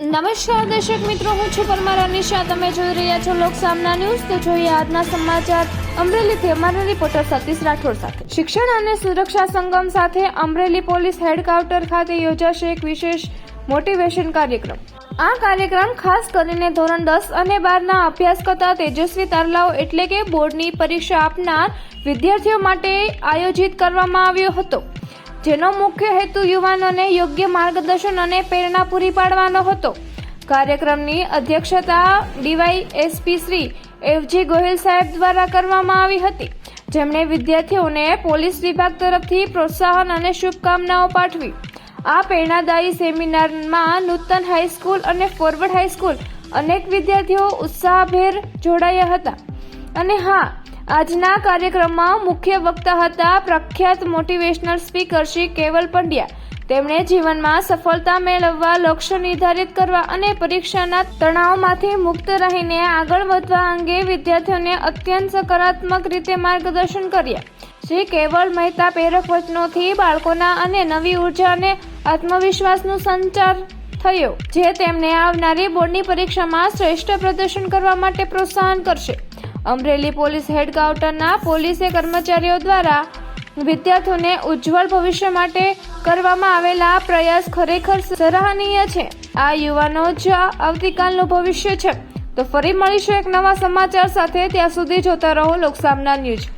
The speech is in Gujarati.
નમસ્કાર દર્શક મિત્રો, હું છું પરમારા નિશા તમે જોઈ રહ્યા છો લોકસામના ન્યૂઝ. તો જોઈએ આજના સમાચાર. અમરેલીથી અમારા રિપોર્ટર સતીશ રાઠોડ સાથે. શિક્ષણ અને સુરક્ષા સંગમ સાથે અમરેલી પોલીસ હેડક્વાર્ટર ખાતે યોજાશે એક વિશેષ મોટિવેશન કાર્યક્રમ. આ કાર્યક્રમ ખાસ કરીને ધોરણ દસ અને બારના અભ્યાસ કરતા તેજસ્વી તારલાઓ એટલે કે બોર્ડની પરીક્ષા આપનાર વિદ્યાર્થીઓ માટે આયોજિત કરવામાં આવ્યો હતો. જેનો મુખ્ય હેતુ યુવાનોને યોગ્ય માર્ગદર્શન અને પ્રેરણા પૂરી પાડવાનો હતો. કાર્યક્રમની અધ્યક્ષતા DY SP Shri FG Gohil સાહેબ દ્વારા કરવામાં આવી હતી. જેમણે વિદ્યાર્થીઓને પોલીસ વિભાગ તરફથી પ્રોત્સાહન અને શુભકામનાઓ પાઠવી. આ પ્રેરણાદાયી સેમિનારમાં નૂતન હાઈસ્કૂલ અને ફોરવર્ડ હાઈસ્કૂલ અનેક વિદ્યાર્થીઓ ઉત્સાહભેર જોડાયા હતા. અને હા આજના કાર્યક્રમમાં મુખ્ય વક્તા હતા પ્રખ્યાત મોટિવેશનલ સ્પીકર શ્રી કેવલ પંડ્યા. તેમણે જીવનમાં સફળતા મેળવવા, લક્ષ્ય નિર્ધારિત કરવા અને પરીક્ષાના તણાવમાંથી મુક્ત રહીને આગળ વધવા અંગે વિદ્યાર્થીઓને અત્યંત સકારાત્મક રીતે માર્ગદર્શન કર્યા. શ્રી કેવલ મહેતા પ્રેરક વચનોથી બાળકોના અને નવી ઊર્જા અને આત્મવિશ્વાસનો સંચાર થયો, જે તેમને આવનારી બોર્ડની પરીક્ષામાં શ્રેષ્ઠ પ્રદર્શન કરવા માટે પ્રોત્સાહન કરશે. અમરેલી પોલીસ હેડક્વાર્ટરના પોલીસે કર્મચારીઓ દ્વારા વિદ્યાર્થીઓને ઉજ્જવળ ભવિષ્ય માટે કરવામાં આવેલા પ્રયાસ ખરેખર સરાહનીય છે. આ યુવાનો જ આવતીકાલનું ભવિષ્ય છે. તો ફરી મળીશું એક નવા સમાચાર સાથે. ત્યાં સુધી જોતા રહો લોકસામના ન્યૂઝ.